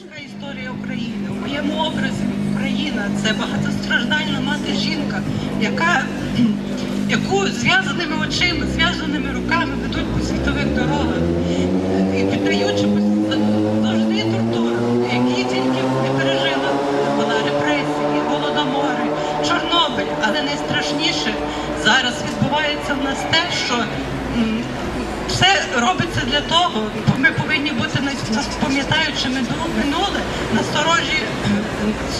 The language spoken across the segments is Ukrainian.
Історія України. У моєму образі Україна це багатостраждальна мати жінка, яку зв'язаними очима, зв'язаними руками ведуть по світових дорогах і піддаючи завжди тортурам, які тільки не пережила вона репресії, голодомори, Чорнобиль. Але найстрашніше зараз відбувається в нас те, що все робиться для того, бо ми повинні бути на- мину- минуле насторожі е,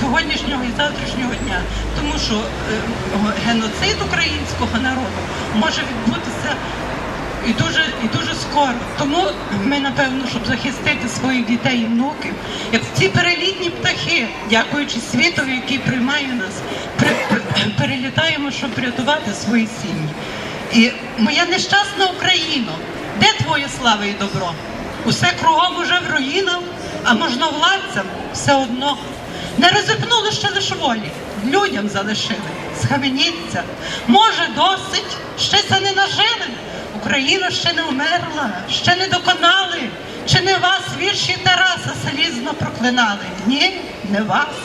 сьогоднішнього і завтрашнього дня. Тому що е, геноцид українського народу може відбутися і дуже, і дуже скоро. Тому ми, напевно, щоб захистити своїх дітей і внуків, як ці перелітні птахи, дякуючи світові, який приймає нас, перелітаємо, щоб врятувати свої сім'ї. І моя нещасна Україно, де твоє слава і добро? Усе кругом уже в руїнах, а можновладцям все одно. Не ризикнули ще лиш волі, людям залишили. Схаменіться, може, досить, ще це не нажили. Україна ще не вмерла, ще не доконали. Чи не вас вірші Тараса салізно проклинали? Ні, не вас.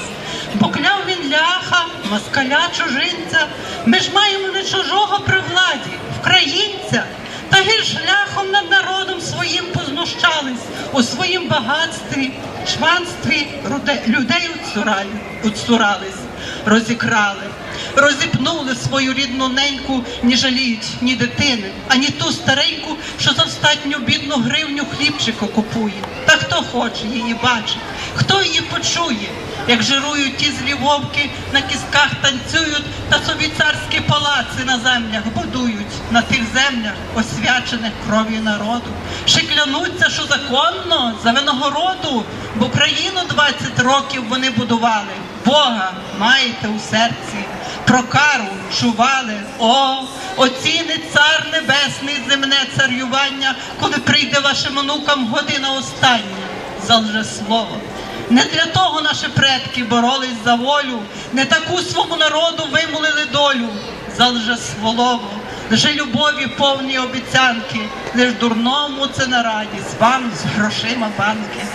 Бо кляв він ляха, москаля чужинця. Ми ж маємо не чужого при владі, вкраїнця. Та гір шляхом над народом своїм познущались. У своїм багатстві, чванстві руде- людей уцурались, розікрали, розіпнули свою рідну неньку, ні жаліють ні дитини, ані ту стареньку, що за встатню бідну гривню хлібчика купує. Та хто хоче її бачить, хто її почує, як жирують ті злі вовки, на кістках танцюють, та собі царські палаци на землях будують, на тих землях, освячених кров'ю народу. Ще клянуться, що законно за винагороду, бо країну 20 років вони будували. Бога маєте у серці, про кару чували. О, оцінить цар небесний земне царювання, коли прийде вашим онукам година остання за лжеслово. Не для того наші предки боролись за волю, не таку свому народу вимолили долю за лжесволово, лже любові повні обіцянки, лиш дурному це на радість, вам з грошима банки.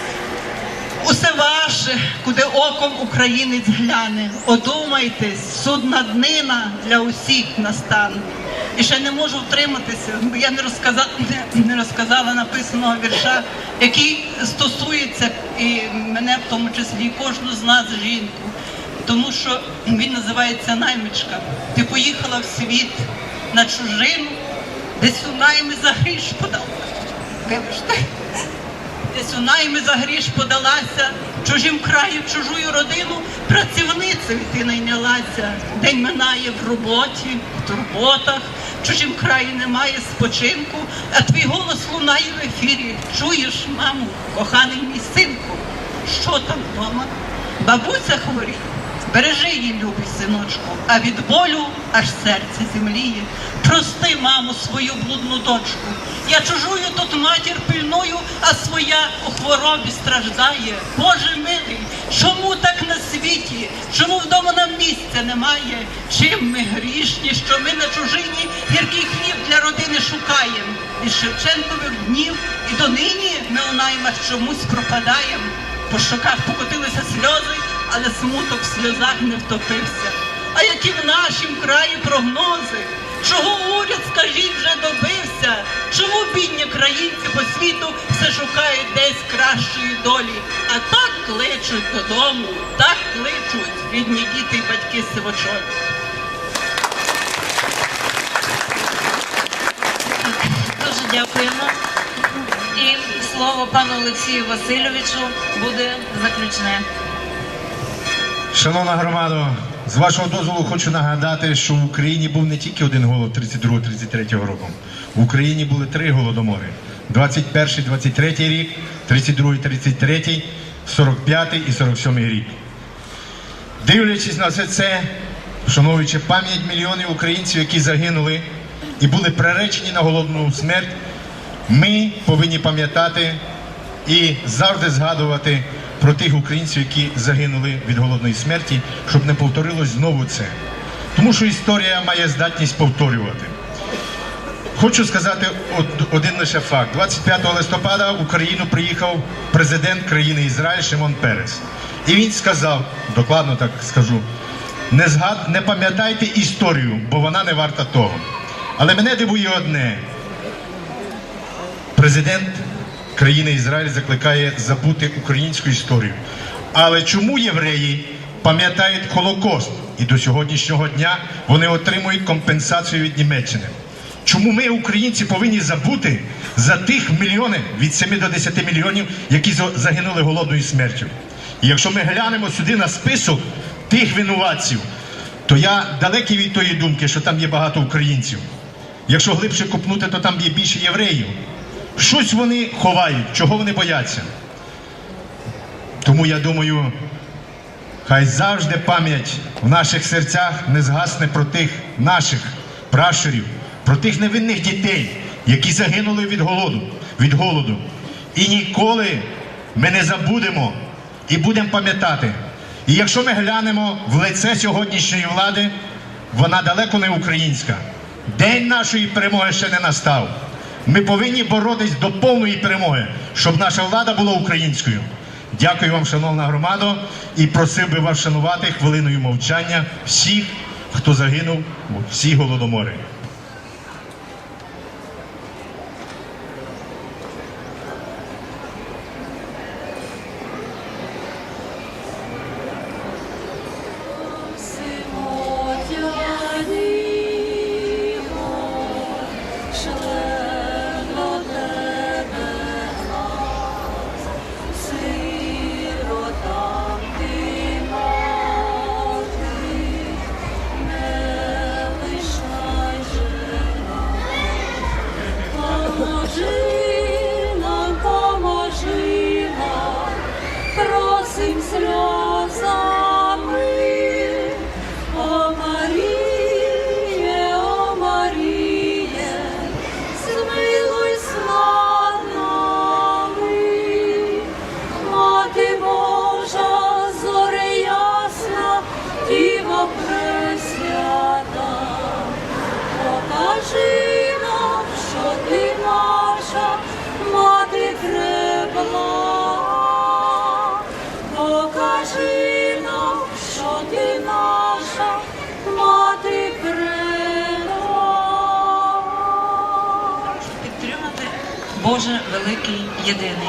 Усе ваше, куди оком українець гляне, одумайтесь, судна днина для усіх настане. І ще не можу втриматися, бо я не розказала, не розказала написаного вірша, який стосується і мене в тому числі, і кожну з нас жінку. Тому що він називається Наймичка. Ти поїхала в світ на чужину, десь у найми за гріш подала. Вибачте. Десь у найми за гріш подалася, чужим краєм, чужую родину, працівницею ти найнялася. День минає в роботі, в турботах, чужим краї немає спочинку, а твій голос лунає в ефірі. Чуєш, маму, коханий мій синку, що там вдома? Бабуся хворіє. Бережи її, любий синочку, а від болю аж серце земліє. Прости, маму, свою блудну дочку. Я чужую тут матір пильную, а своя у хворобі страждає. Боже милий, чому так на світі? Чому вдома нам місця немає? Чим ми грішні, що ми на чужині гіркий хліб для родини шукаємо? Із Шевченкових днів і донині ми у наймах чомусь пропадаємо. По щоках покотилися сльози, але смуток в сльозах не втопився. А які в нашім краї прогнози? Чого уряд, скажіть, вже добився? Чому бідні країнці по світу все шукають десь кращої долі? А так кличуть додому, так кличуть бідні діти й батьки сивочолі. Дуже дякуємо. І слово пану Олексію Васильовичу буде заключне. Шановна громада, з вашого дозволу хочу нагадати, що в Україні був не тільки один голод 32-33 року. В Україні були три голодомори: 21-23 рік, 32-33, 45 і 47 рік. Дивлячись на все це, вшановуючи пам'ять мільйонів українців, які загинули і були приречені на голодну смерть, ми повинні пам'ятати і завжди згадувати про тих українців, які загинули від голодної смерті, щоб не повторилось знову це. Тому що історія має здатність повторювати. Хочу сказати один лише факт. 25 листопада в Україну приїхав президент країни Ізраїль Шимон Перес. І він сказав, докладно так скажу, не, згад... не пам'ятайте історію, бо вона не варта того. Але мене дивує одне. Президент країни Ізраїль закликає забути українську історію. Але чому євреї пам'ятають Холокост і до сьогоднішнього дня вони отримують компенсацію від Німеччини? Чому ми, українці, повинні забути за тих мільйонів від 7 до 10 мільйонів, які загинули голодною смертю? І якщо ми глянемо сюди на список тих винуватців, то я далекий від тої думки, що там є багато українців. Якщо глибше копнути, то там є більше євреїв. Щось вони ховають, чого вони бояться. Тому я думаю, хай завжди пам'ять в наших серцях не згасне про тих наших пращурів, про тих невинних дітей, які загинули від голоду, від голоду. І ніколи ми не забудемо і будемо пам'ятати. І якщо ми глянемо в лице сьогоднішньої влади, вона далеко не українська. День нашої перемоги ще не настав. Ми повинні боротись до повної перемоги, щоб наша влада була українською. Дякую вам, шановна громада, і просив би вас шанувати хвилиною мовчання всіх, хто загинув у всі голодомори. Боже великий єдиний.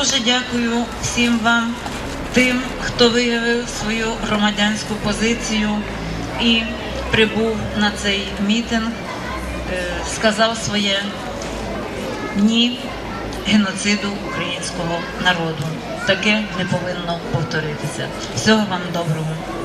дуже дякую всім вам, тим, хто виявив свою громадянську позицію і прибув на цей мітинг, е, сказав своє ні геноциду українського народу. Таке не повинно повторитися. Всього вам доброго.